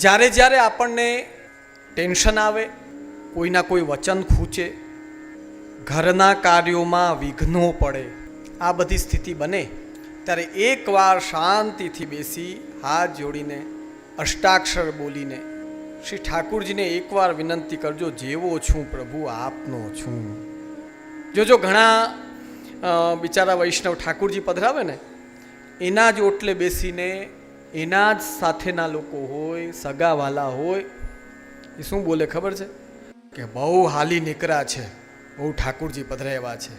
જ્યારે જ્યારે આપણને ટેન્શન આવે, કોઈના કોઈ વચન ખૂંચે, ઘરના કાર્યોમાં વિઘ્નો પડે, આ બધી સ્થિતિ બને, ત્યારે એકવાર શાંતિથી બેસી હાથ જોડીને, અષ્ટાક્ષર બોલીને, શ્રી ઠાકુરજીને એકવાર વિનંતી કરજો, જેવો છું પ્રભુ, આપનો છું. જોજો ઘણા બિચારા વૈષ્ણવ ઠાકુરજી પધરાવે ને, એના જ ઓટલે બેસીને એના જ સાથેના લોકો હોય સગાવાલા હોય એ શું બોલે ખબર છે? કે બહુ હાલી નીકળ્યા છે બહુ ઠાકુરજી પધરાવ્યા છે.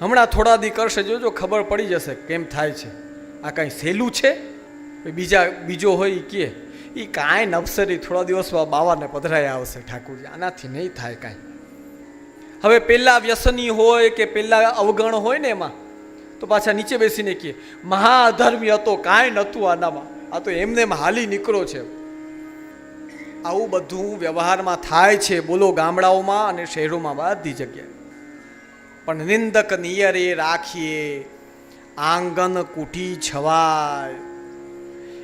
હમણાં થોડા દી કરશે જોજો ખબર પડી જશે કેમ થાય છે. આ કાંઈ સહેલું છે? બીજા બીજો હોય એ કહે એ કાંઈ નવસરી થોડા દિવસમાં બાવાને પધરાય આવશે ઠાકુરજી આનાથી નહીં થાય કાંઈ. હવે પહેલાં વ્યસની હોય કે પહેલાં અવગણ હોય ને એમાં તો પાછા નીચે બેસીને કહે, મહાધર્મી હતો, કાંઈ નહોતું આનામાં. આ તો એમને હાલી નીકળો છે. આવું બધું વ્યવહારમાં થાય છે, બોલો ગામડાઓમાં અને શહેરોમાં બધી જગ્યાએ. પણ નિંદક નિયરે રાખીએ, આંગન કુટી છવાય.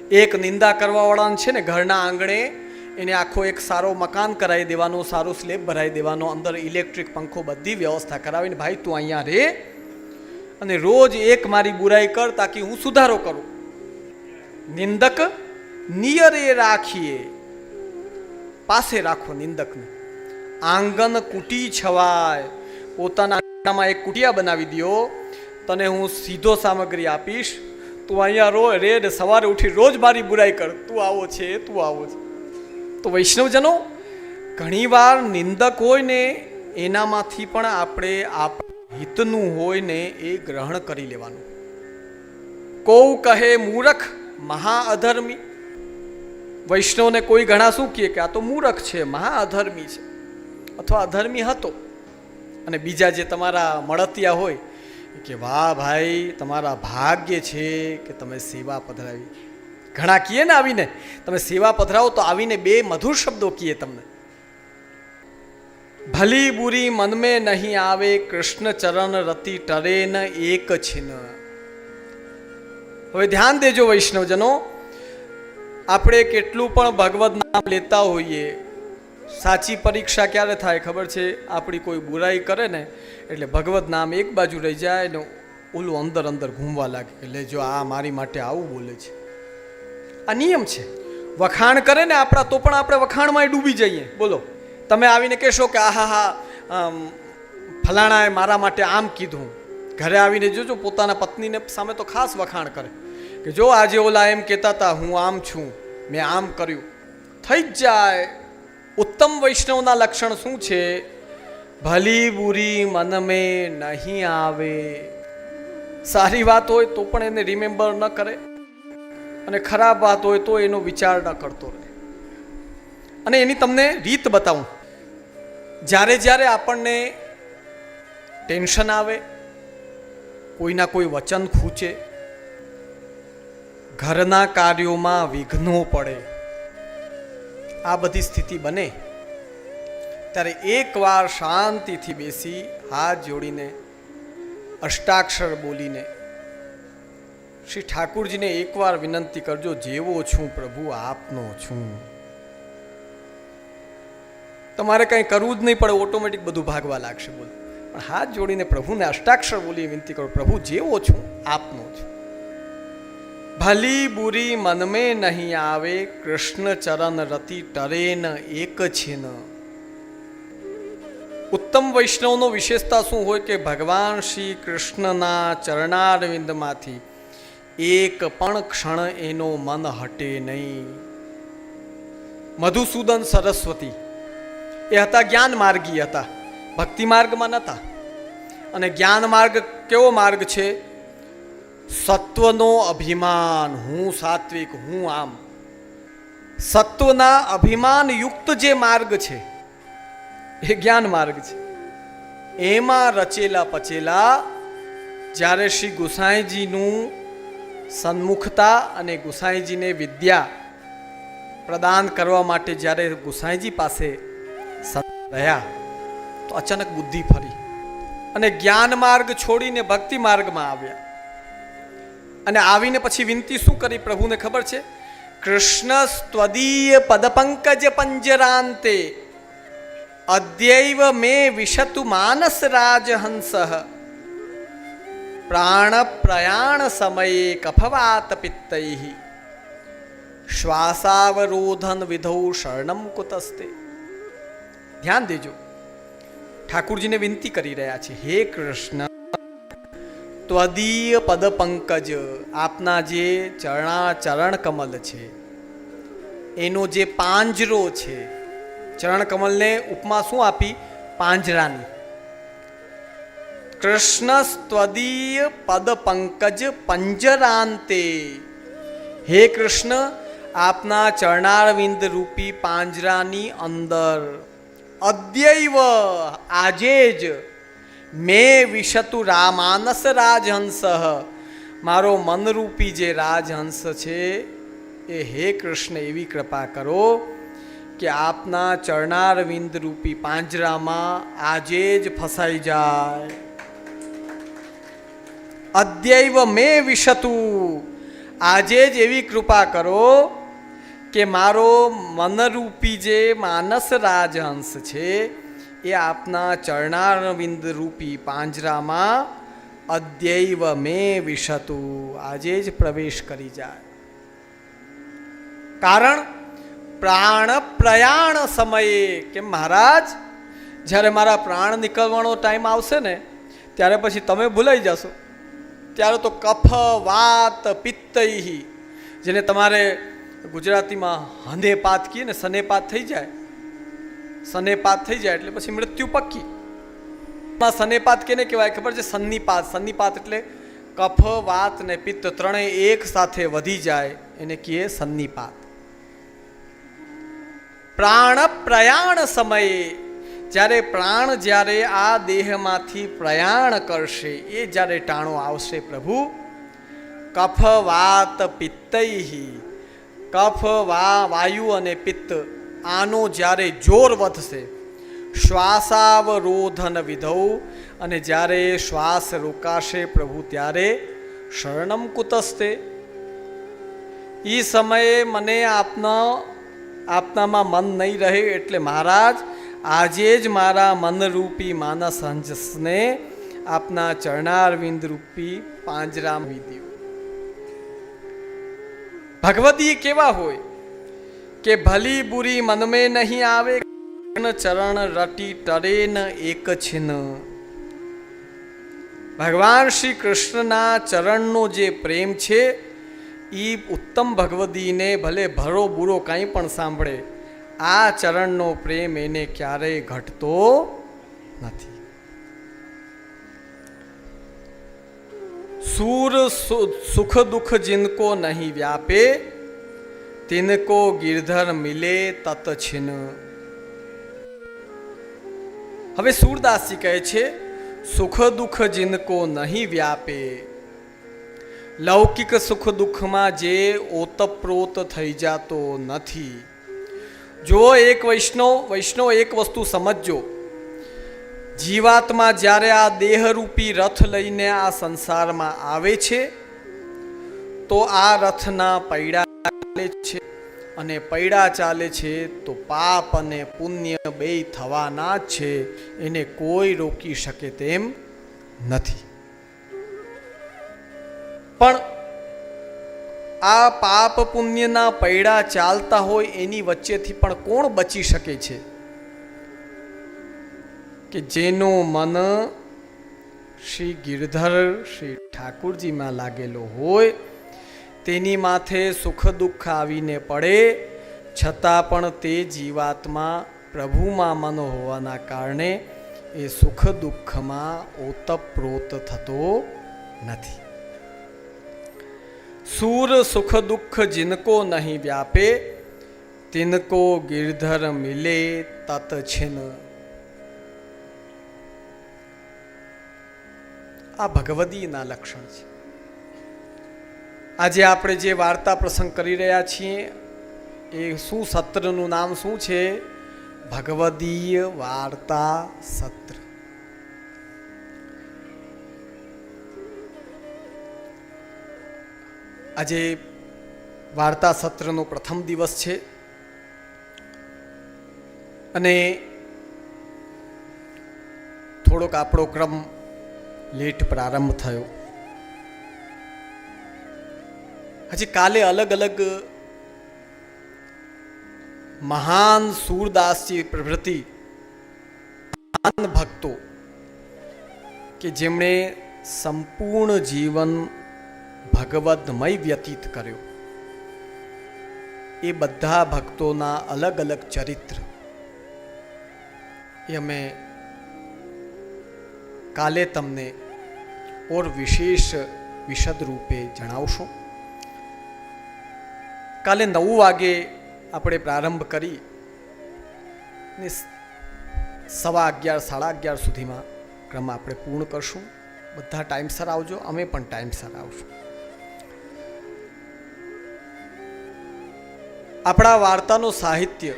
એક નિંદા કરવાવાળાને છે ને ઘરના આંગણે એને આખો એક સારો મકાન કરાવી દેવાનો, સારો સ્લેબ ભરાવી દેવાનો, અંદર ઇલેક્ટ્રિક પંખો બધી વ્યવસ્થા કરાવીને, ભાઈ, તું અહીંયા રે અને રોજ એક મારી બુરાઈ કર તાકી હું સુધારો કરું. નિંદક નિયરે રાખીએ, પાસે રાખો નિંદકને. આંગન કુટી છવાય, પોતાના એક કુટિયા બનાવી દ્યો, તને હું સીધો સામગ્રી આપીશ. તું અહીંયા રો રેડ સવારે ઉઠી રોજ મારી બુરાઈ કર. તું આવો છે, તું આવો છે. તો વૈષ્ણવજનો, ઘણીવાર નિંદક હોય ને એનામાંથી પણ આપણે આપ હિતનું હોય ને એ ગ્રહણ કરી લેવાનું. કોવ કહે, મૂરખ, મહાઅધર્મી. વૈષ્ણવને કોઈ ઘણા શું કહે કે, આ તો મૂરખ છે, મહાઅધર્મી છે. અથવા, અધર્મી હતો. અને બીજા જે તમારા મળતિયા હોય કે, વાહ ભાઈ, તમારા ભાગ્ય છે કે તમે સેવા પધરાવી. ઘણા કહીએ ને આવીને, તમે સેવા પધરાવો તો આવીને બે મધુર શબ્દો કહીએ તમને. ભલી બુરી મનમે નહીં આવે, કૃષ્ણ ચરણ રતિ ટરે ન એક છિન. હવે ધ્યાન દેજો વૈષ્ણવજનો, આપણે કેટલું પણ ભગવદ્ નામ લેતા હોઈએ, સાચી પરીક્ષા ક્યારે થાય ખબર છે? આપણી કોઈ બુરાઈ કરે ને, એટલે ભગવદ નામ એક બાજુ રહી જાય ને ઓલું અંદર અંદર ઘૂમવા લાગે, એટલે જો આ મારી માટે આવું બોલે છે. આ નિયમ છે. વખાણ કરે ને આપણા, તો પણ આપણે વખાણમાં ડૂબી જઈએ. બોલો. તમે આવીને કહેશો કે, આહા, હા ફલાણાએ મારા માટે આમ કીધું. ઘરે આવીને જોજો, પોતાના પત્નીને સામે તો ખાસ વખાણ કરે. કે, જો આજે ઓલા એમ કહેતા હતા હું આમ છું, મેં આમ કર્યું. થઈ જ જાય. ઉત્તમ વૈષ્ણવના લક્ષણ શું છે? ભલી બુરી મનમે નહીં આવે. સારી વાત હોય તો પણ એને રિમેમ્બર ન કરે. અને ખરાબ વાત હોય તો એનો વિચાર ન કરતો રહે. અને એની તમને રીત બતાવું. જ્યારે જ્યારે આપણને ટેન્શન આવે, કોઈના કોઈ વચન ખૂચે, ઘરના કાર્યોમાં વિઘ્નો પડે, આ બધી સ્થિતિ બને. ત્યારે એકવાર શાંતિથી બેસી હાથ જોડીને, અષ્ટાક્ષર બોલીને, શ્રી ઠાકુરજીને એકવાર વિનંતી કરજો, જેવો છું પ્રભુ આપનો છું. તમારે કંઈ કરવું જ નહીં પડે, ઓટોમેટિક બધું ભાગવા લાગશે, બોલ. પણ હાથ જોડીને પ્રભુને અષ્ટાક્ષર બોલી વિનંતી કરો, પ્રભુ, જેવો છું, આપનો છું. ભલી બુરી મનમે નહીં આવે, કૃષ્ણ ચરણ રતિ ટરે ન, એક છે ન. ઉત્તમ વૈષ્ણવનો વિશેષતા શું હોય કે ભગવાન શ્રી કૃષ્ણના ચરણારવિંદમાંથી એક પણ ક્ષણ એનો મન હટે નહીં. મધુસૂદન સરસ્વતી એ હતા જ્ઞાન માર્ગી હતા, ભક્તિ માર્ગમાં નહોતા અને જ્ઞાન માર્ગ કેવો માર્ગ છે? સત્વનો અભિમાન, હું સાત્વિક, હું આમ. સત્વના અભિમાનયુક્ત જે માર્ગ છે, એ જ્ઞાન માર્ગ છે. એમાં રચેલા પચેલા જ્યારે શ્રી ગુસાઈજીનું સન્મુખતા અને ગુસાઈજીને વિદ્યા પ્રદાન કરવા માટે જ્યારે ગુસાઈજી પાસે રહ્યા, તો અચાનક બુદ્ધિ ફરી અને જ્ઞાન માર્ગ છોડીને ભક્તિ માર્ગમાં આવ્યા. અને આવીને પછી વિનંતી શું કરી પ્રભુને ખબર છે? કૃષ્ણ સ્વદીય પદપંકજ પંજરાંતે, અદ્યૈવ મે વિશતુ માનસ રાજહંસ, પ્રાણ પ્રયાણ સમયે કફવાત પિત્તૈ, શ્વાસાવરોધન વિધૌ શરણમ કુતસ્તે. ધ્યાન દેજો. ઠાકુરજીને વિનંતી કરી રહ્યા છે, હે કૃષ્ણ, ત્વદીય પદ પંકજ આપના જે ચરણા ચરણ કમલ છે, એનો જે પાંજરો છે, ચરણ કમલને ઉપમા શું આપી? પાંજરાની. કૃષ્ણ સ્વદીય પદ પંકજ પંજરાંતે, હે કૃષ્ણ, આપના ચરણારવિંદ રૂપી પાંજરાની અંદર અદ્યૈવ, આજે જ મેં વિશતુ રામાનસ રાજહંસ. મારો મનરૂપી જે રાજહંસ છે, એ હે કૃષ્ણ, એવી કૃપા કરો કે આપના ચરણારવિંદ રૂપી પાંજરામાં આજે જ ફસાઈ જાય. અદ્યૈવ મેં વિશતુ, આજે જ એવી કૃપા કરો કે મારો મનરૂપી જે માનસ રાજહંસ છે, એ આપના ચરણારવિંદ રૂપી પાંજરામાં અદ્યૈવ મેં વિશતુ આજે જ પ્રવેશ કરી જાય. કારણ પ્રાણ પ્રયાણ સમયે કે મહારાજ, જ્યારે મારા પ્રાણ નીકળવાનો ટાઈમ આવશે ને, ત્યારે પછી તમે ભૂલાઈ જશો. ત્યારે તો કફ, વાત, પિત્તૈહી, જેને તમારે ગુજરાતીમાં હંધેપાત કહીએ ને સનેપાત થઈ જાય. સનેપાત થઈ જાય એટલે પછી મૃત્યુ પક્કી. માં સનેપાત કેને કહેવાય? ખબર છે? સન્નિપાત. સન્નિપાત એટલે કફ, વાત ને પિત્ત ત્રણેય એક સાથે વધી જાય. એને કહીએ સન્નિપાત. પ્રાણ પ્રયાણ સમયે. જ્યારે પ્રાણ જ્યારે આ દેહમાંથી પ્રયાણ કરશે, એ જ્યારે ટાણો આવશે પ્રભુ. કફ, વાત પિત્તૈહી કફ, વા, વાયુ અને પિત્ત આનો જ્યારે જોર વધશે, શ્વાસાવરોધન વિધૌ અને જ્યારે શ્વાસ રોકાશે પ્રભુ ત્યારે શરણમ કુતસ્તે. એ સમયે મને આપના, આપનામાં મન નહીં રહે એટલે મહારાજ, આજે જ મારા મનરૂપી માનસ હંસને આપના ચરણારવિંદ રૂપી પાંજરામ વિદ્યો ભગવતી કેવા હોય કે ભલી બુરી મનમે નહીં આવે ચરણ રટી ટરે ન એક છિન. ભગવાન શ્રી કૃષ્ણના ચરણનો જે પ્રેમ છે એ ઉત્તમ ભગવદીને ભલે ભરો બુરો કાંઈ પણ સાંભળે, આ ચરણનો પ્રેમ એને ક્યારેય ઘટતો નથી. सूर सु- सुख दुख जिनको नहीं व्यापे तिनको गिरधर मिले તત છિન હવે સૂરદાસજી કહે છે સુખ દુઃખ જિનકો નહીં વ્યાપે લૌકિક સુખ દુઃખમાં જે ઓતપ્રોત થઈ જાતો નથી જો એક વૈષ્ણવ વૈષ્ણવ એક વસ્તુ સમજજો જીવાત્મા જ્યારે આ દેહરૂપી રથ લઈને આ સંસારમાં આવે છે, તો આ રથના પૈડા ચાલે છે અને પૈડા ચાલે છે તો પાપ અને પુણ્ય બે થવાના જ છે, એને કોઈ રોકી શકે તેમ નથી. પણ આ પાપ પુણ્યના પૈડા ચાલતા હોય એની વચ્ચેથી પણ કોણ બચી શકે છે? કે જેનું મન શ્રી ગિરધર શ્રી ઠાકુરજીમાં લાગેલો હોય, તેની માથે સુખ દુઃખ આવીને પડે, છતાં પણ તે જીવાત્મા પ્રભુમાં મન હોવાના કારણે એ સુખ દુઃખમાં ઓતપ્રોત થતો નથી. સૂર સુખ દુઃખ જિનકો નહીં વ્યાપે, તિનકો ગિરધર મિલે તત છિન. આ ભગવદીના લક્ષણ છે. આજે આપણે જે વાર્તા પ્રસંગ કરી રહ્યા છીએ, એ શું સત્રનું નામ શું છે? ભગવદીય વાર્તા સત્ર. આજે વાર્તા સત્રનો પ્રથમ દિવસ છે. અને થોડોક આપણો ક્રમ લેટ પ્રારંભ થયો. હજી કાલે અલગ અલગ મહાન સૂરદાસજી પ્રભૃતિ, મહાન ભક્તો કે જેમણે સંપૂર્ણ જીવન ભગવદ્મય વ્યતીત કર્યો. એ બધા ભક્તોના અલગ અલગ ચરિત્ર. એ અમે કાલે તમને ઓર વિશેષ વિશદ રૂપે જણાવશું. કાલે નવ વાગે આપણે પ્રારંભ કરી ને સવા અગિયાર, સાડા અગિયાર સુધીમાં ક્રમ આપણે પૂર્ણ કરશું. બધા ટાઈમસર આવજો, અમે પણ ટાઈમસર આવશું. આપણા વાર્તાનું સાહિત્ય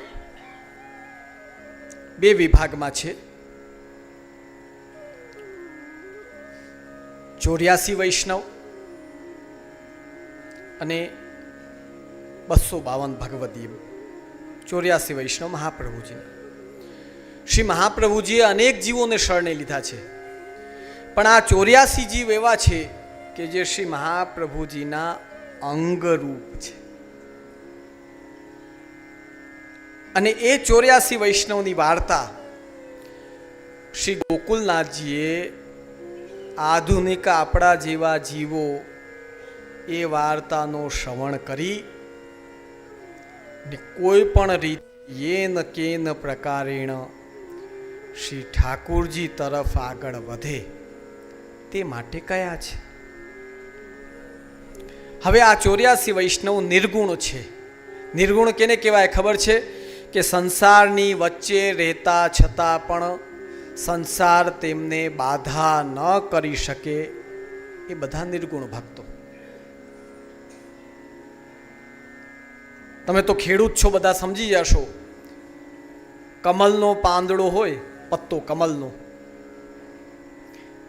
બે વિભાગમાં છે. ચોર્યાસી વૈષ્ણવ અને બસો બાવન ભગવદીય ચોર્યાસી વૈષ્ણવ મહાપ્રભુજીના શ્રી મહાપ્રભુજીએ અનેક જીવોને શરણે લીધા છે. પણ આ ચોર્યાસી જીવ એવા છે કે જે શ્રી મહાપ્રભુજીના અંગરૂપ છે. અને એ ચોર્યાસી વૈષ્ણવની વાર્તા શ્રી ગોકુલનાથજીએ આધુનિક આપણા જેવા જીવો એ વાર્તાનો શ્રવણ કરી કોઈ પણ રીત યેન કેન પ્રકારેણ શ્રી ઠાકુરજી તરફ આગળ વધે. તે માટે કયા છે? હવે આ ચોર્યાસી વૈષ્ણવ નિર્ગુણ છે. નિર્ગુણ કેને કહેવાય? ખબર છે કે સંસારની વચ્ચે રહેતા છતાં પણ સંસાર તેમને બાધા ન કરી શકે એ બધા નિર્ગુણ ભક્તો. તમે તો ખેડૂત છો, બધા સમજી જશો કમલનો પાંદડો હોય, પત્તો કમલનો.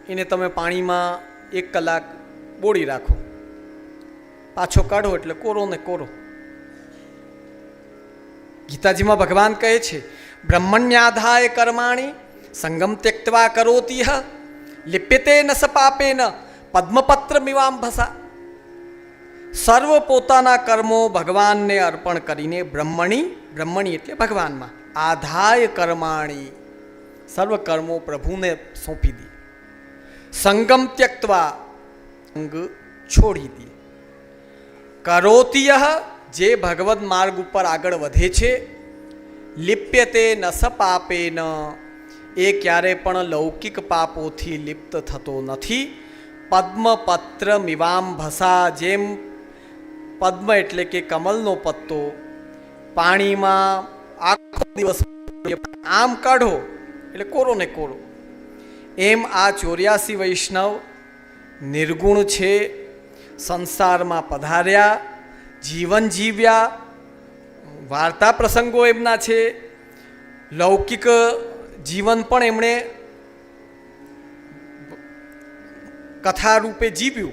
એને તમે પાણીમાં એક કલાક બોળી રાખો. પાછો કાઢો એટલે કોરો ને કોરો. ગીતાજીમાં ભગવાન કહે છે, બ્રહ્મણ્યાધાય કર્માણી સંગમ ત્યક્તવા કરોતી લિપ્યતે ન સ પાપેન પદ્મપત્ર મિવાંભસા સર્વ પોતાના કર્મો ભગવાનને અર્પણ કરીને બ્રહ્મણી બ્રહ્મણી એટલે ભગવાનમાં આધાય કર્માણી સર્વ કર્મો પ્રભુને સોંપી દે સંગમ ત્યક્તવા અંગ છોડી દે કરોતિય જે ભગવદ માર્ગ ઉપર આગળ વધે છે લિપ્યતે ન સ પાપેન એ ક્યારે પણ લૌકિક પાપોથી લિપ્ત થતો નથી. પદ્મપત્ર મિવાંભસા જેમ, પદ્મ એટલે કે કમલનો પત્તો, પાણીમાં આખો દિવસ આમ કાઢો, એટલે કોરો ને કોરો. એમ આ ચોર્યાસી વૈષ્ણવ નિર્ગુણ છે, સંસારમાં પધાર્યા, જીવન જીવ્યા, વાર્તા પ્રસંગો એમના છે, લૌકિક જીવન પણ એમણે કથા રૂપે જીવ્યું.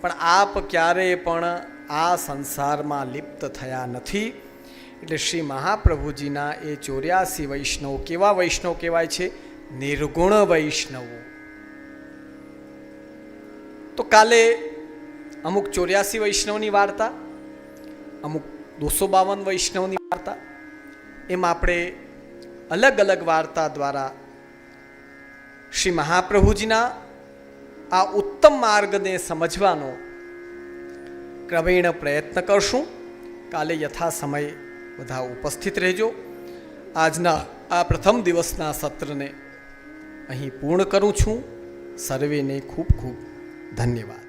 પણ આપ ક્યારેય પણ આ સંસારમાં લિપ્ત થયા નથી. એટલે શ્રી મહાપ્રભુજીના એ ચોર્યાસી વૈષ્ણવ કેવા વૈષ્ણવ કહેવાય છે? નિર્ગુણ વૈષ્ણવો. તો કાલે અમુક ચોર્યાસી વૈષ્ણવની વાર્તા, અમુક દોસો બાવન વૈષ્ણવની વાર્તા, એમ આપણે અલગ અલગ વાર્તા દ્વારા શ્રી મહાપ્રભુજીના આ ઉત્તમ માર્ગને સમજવાનો ક્રમેણ પ્રયત્ન કરશું. કાલે યથા સમય બધા ઉપસ્થિત રહેજો. આજના આ પ્રથમ દિવસના સત્રને અહીં પૂર્ણ કરું છું. સર્વેને ખૂબ ખૂબ ધન્યવાદ.